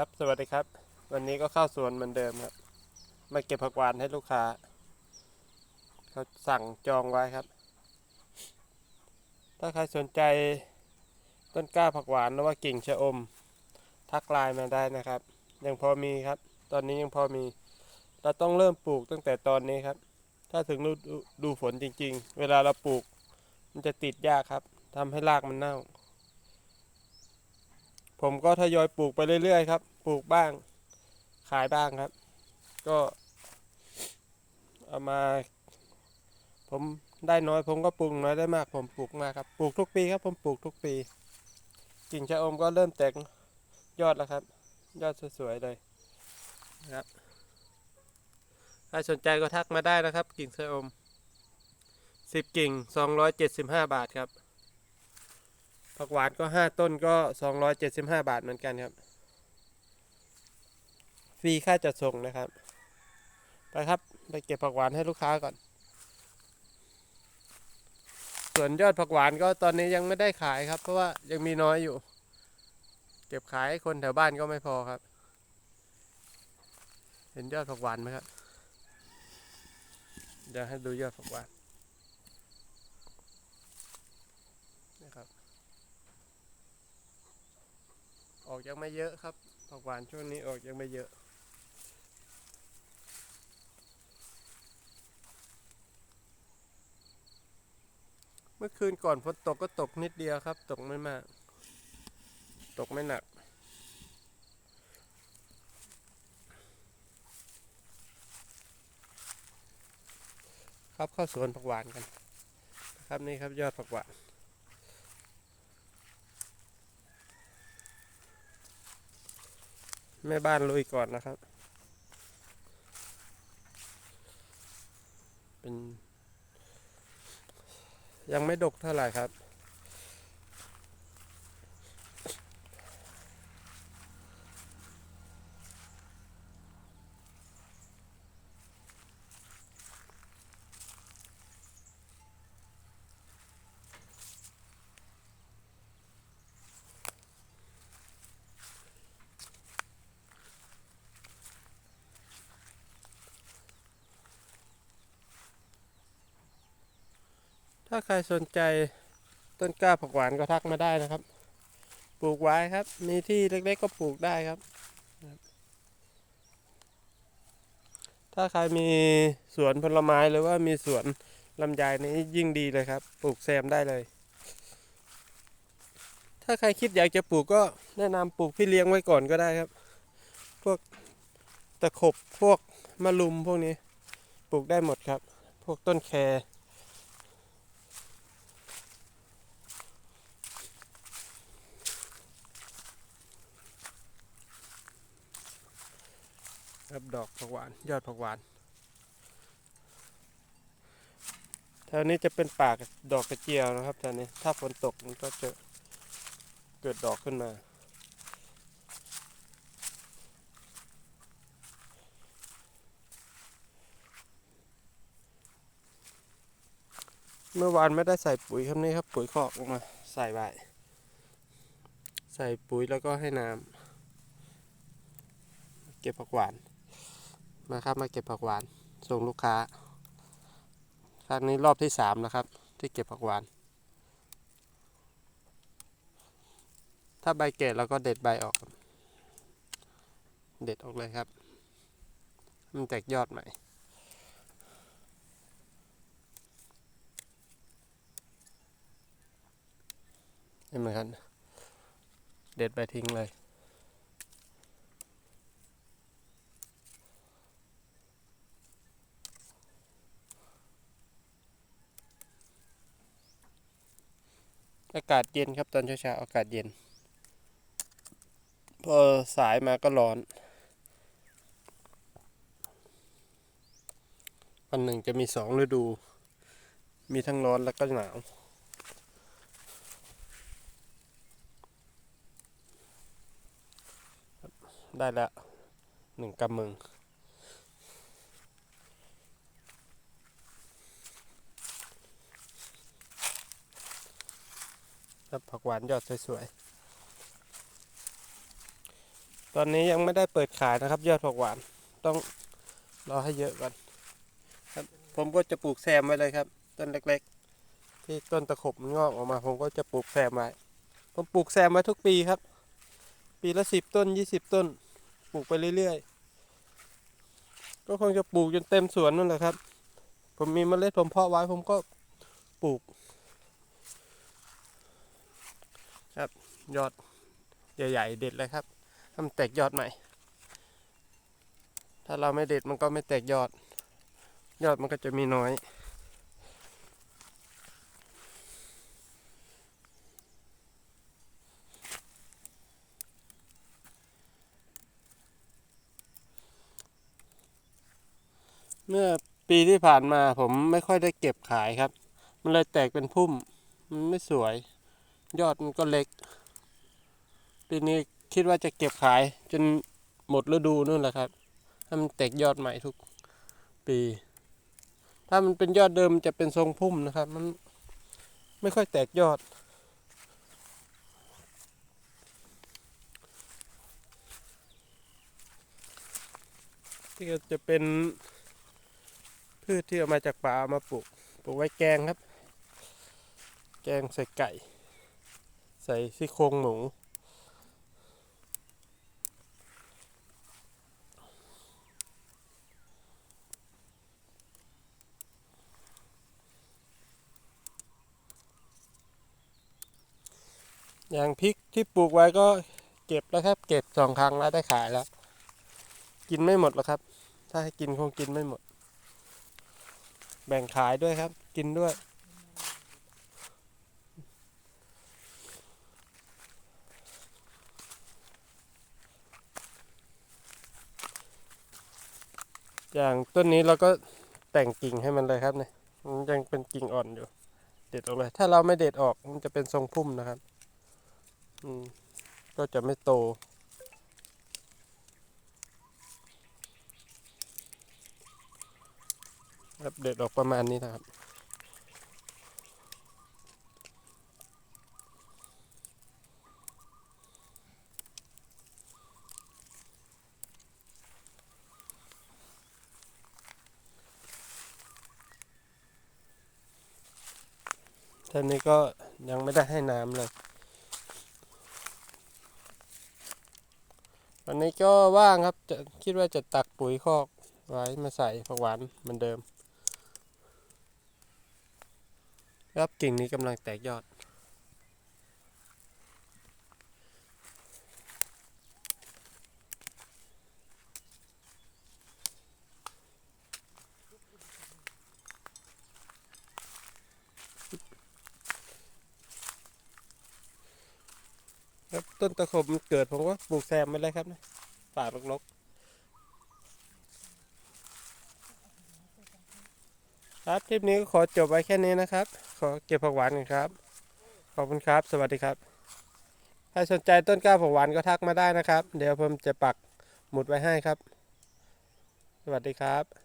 ครับ สวัสดีครับ วันนี้ก็เข้าสวนเหมือนเดิมครับ มาเก็บผักหวานให้ลูกค้า เขาสั่งจองไว้ครับ ถ้าใครสนใจต้นกล้าผักหวานหรือว่ากิ่งชะอม ทักไลน์มาได้นะครับ ยังพอมีครับ ตอนนี้ยังพอมี เราต้องเริ่มปลูกตั้งแต่ตอนนี้ครับ ถ้าถึงฤดูดูฝนจริง ๆ เวลาเราปลูก มันจะติดยากครับทำให้รากมันเน่า ผมก็ทยอยปลูกไปเรื่อยๆครับ ปลูกบ้าง ขายบ้างครับ ก็เอามา ผมได้น้อยผมก็ปลูกน้อยได้มาก ผมปลูกมากครับ ปลูกทุกปีครับ ผมปลูกทุกปี กิ่งชะอมก็เริ่มแตกยอดแล้วครับ ยอดสวยๆเลยนะครับใครสนใจก็ทักมาได้นะครับ กิ่งชะอมสิบกิ่งสองร้อยเจ็ดสิบห้าบาทครับ ผักหวานก็ห้าต้นก็สองร้อยเจ็ดสิบห้าบาทเหมือนกันครับ ฟรีค่าจัดส่งนะครับ ไปครับ ไปเก็บผักหวานให้ลูกค้าก่อน ส่วนยอดผักหวานก็ตอนนี้ยังไม่ได้ขายครับ เพราะว่ายังมีน้อยอยู่ เก็บขายให้คนแถวบ้านก็ไม่พอครับ เห็นยอดผักหวานไหมครับเดี๋ยวให้ดูยอดผักหวานนะครับ ออกยังไม่เยอะครับผักหวานช่วงนี้ออกยังไม่เยอะ เมื่อคืนก่อนฝนตกก็ตกนิดเดียวครับ ตกไม่มาก ตกไม่หนัก ครับเข้าสวนผักหวานกัน ครับนี่ครับยอดผักหวาน แม่บ้านลุยก่อนนะครับ เป็น ยังไม่ดกเท่าไหร่ครับ ถ้าใครสนใจต้นกล้าผักหวานก็ทักมาได้นะครับ ปลูกไว้ครับ มีที่เล็กๆก็ปลูกได้ครับ ถ้าใครมีสวนผลไม้หรือว่ามีสวนลำไยนี้ยิ่งดีเลยครับ ปลูกแซมได้เลย ถ้าใครคิดอยากจะปลูกก็แนะนำปลูกพี่เลี้ยงไว้ก่อนก็ได้ครับ พวกตะขบพวกมะลุมพวกนี้ ปลูกได้หมดครับ พวกต้นแค ครับดอกผักหวาน ยอดผักหวานแถวนี้จะเป็นป่าดอกกระเจียวนะครับแถวนี้ถ้าฝนตกมันก็จะเกิดดอกขึ้นมา เมื่อวานไม่ได้ใส่ปุ๋ยครับนี่ครับ ปุ๋ยคอกออกมาใส่ไว้ใส่ปุ๋ยแล้วก็ให้น้ำเก็บผักหวาน มาครับมาเก็บผักหวานส่งลูกค้า ครั้งนี้รอบที่สามนะครับ ที่เก็บผักหวาน ถ้าใบเกตเราก็เด็ดใบออก เด็ดออกเลยครับ มันแตกยอดใหม่เห็นไหมครับเด็ดใบทิ้งเลย อากาศเย็นครับตอนเช้าๆอากาศเย็น พอสายมาก็ร้อน วันหนึ่งจะมีสองฤดู มีทั้งร้อนแล้วก็หนาวได้แล้วหนึ่งกำมือ ครับผักหวานยอดสวยๆ ตอนนี้ยังไม่ได้เปิดขายนะครับ ยอดผักหวานต้องรอให้เยอะก่อนครับ ผมก็จะปลูกแซมไว้เลยครับ ต้นเล็กๆ ที่ต้นตะขบมันงอกออกมา ผมก็จะปลูกแซมไว้ผมปลูกแซมไว้ทุกปีครับ ปีละสิบต้นยี่สิบต้น ปลูกไปเรื่อยๆ ก็คงจะปลูกจนเต็มสวนนั่นแหละครับ ผมมีเมล็ดผมเพาะไว้ผมก็ปลูก ครับ ยอดใหญ่ๆ เด็ดเลยครับทำแตกยอดใหม่ ถ้าเราไม่เด็ดมันก็ไม่แตกยอด ยอดมันก็จะมีน้อย เมื่อปีที่ผ่านมาผมไม่ค่อยได้เก็บขายครับ มันเลยแตกเป็นพุ่ม มันไม่สวย ยอดมันก็เล็ก ปีนี้คิดว่าจะเก็บขายจนหมดฤดูนู่นแหละครับให้มันแตกยอดใหม่ทุกปี ถ้ามันเป็นยอดเดิมจะเป็นทรงพุ่มนะครับ มันไม่ค่อยแตกยอด ที่จะเป็นพืชที่เอามาจากป่ามาปลูก ปลูกไว้แกงครับ แกงใส่ไก่ ใส่ซี่โครงหมูอย่างพริกที่ปลูกไว้ก็เก็บแล้วครับ เก็บสองครั้งแล้วได้ขายแล้ว กินไม่หมดหรอกครับ ถ้าให้กินคงกินไม่หมด แบ่งขายด้วยครับ กินด้วย อย่างต้นนี้เราก็แต่งกิ่งให้มันเลยครับเนี่ยมันยังเป็นกิ่งอ่อนอยู่ เด็ดออกเลย ถ้าเราไม่เด็ดออกมันจะเป็นทรงพุ่มนะครับ อืมก็จะไม่โตครับเด็ดออกประมาณนี้นะครับ ท่านนี้ก็ยังไม่ได้ให้น้ำเลยวันนี้ก็ว่างครับจะคิดว่าจะตักปุ๋ยคอกไว้มาใส่ผักหวานเหมือนเดิม ครับกิ่งนี้กำลังแตกยอด ครับต้นตะขบมันเกิดผมก็ปลูกแซมไปเลยครับนะป่ารกๆครับคลิปนี้ก็ขอจบไว้แค่นี้นะครับ ขอเก็บผักหวานกันครับ ขอบคุณครับ สวัสดีครับ ถ้าสนใจต้นกล้าผักหวานก็ทักมาได้นะครับ เดี๋ยวผมจะปักหมุดไว้ให้ครับ สวัสดีครับ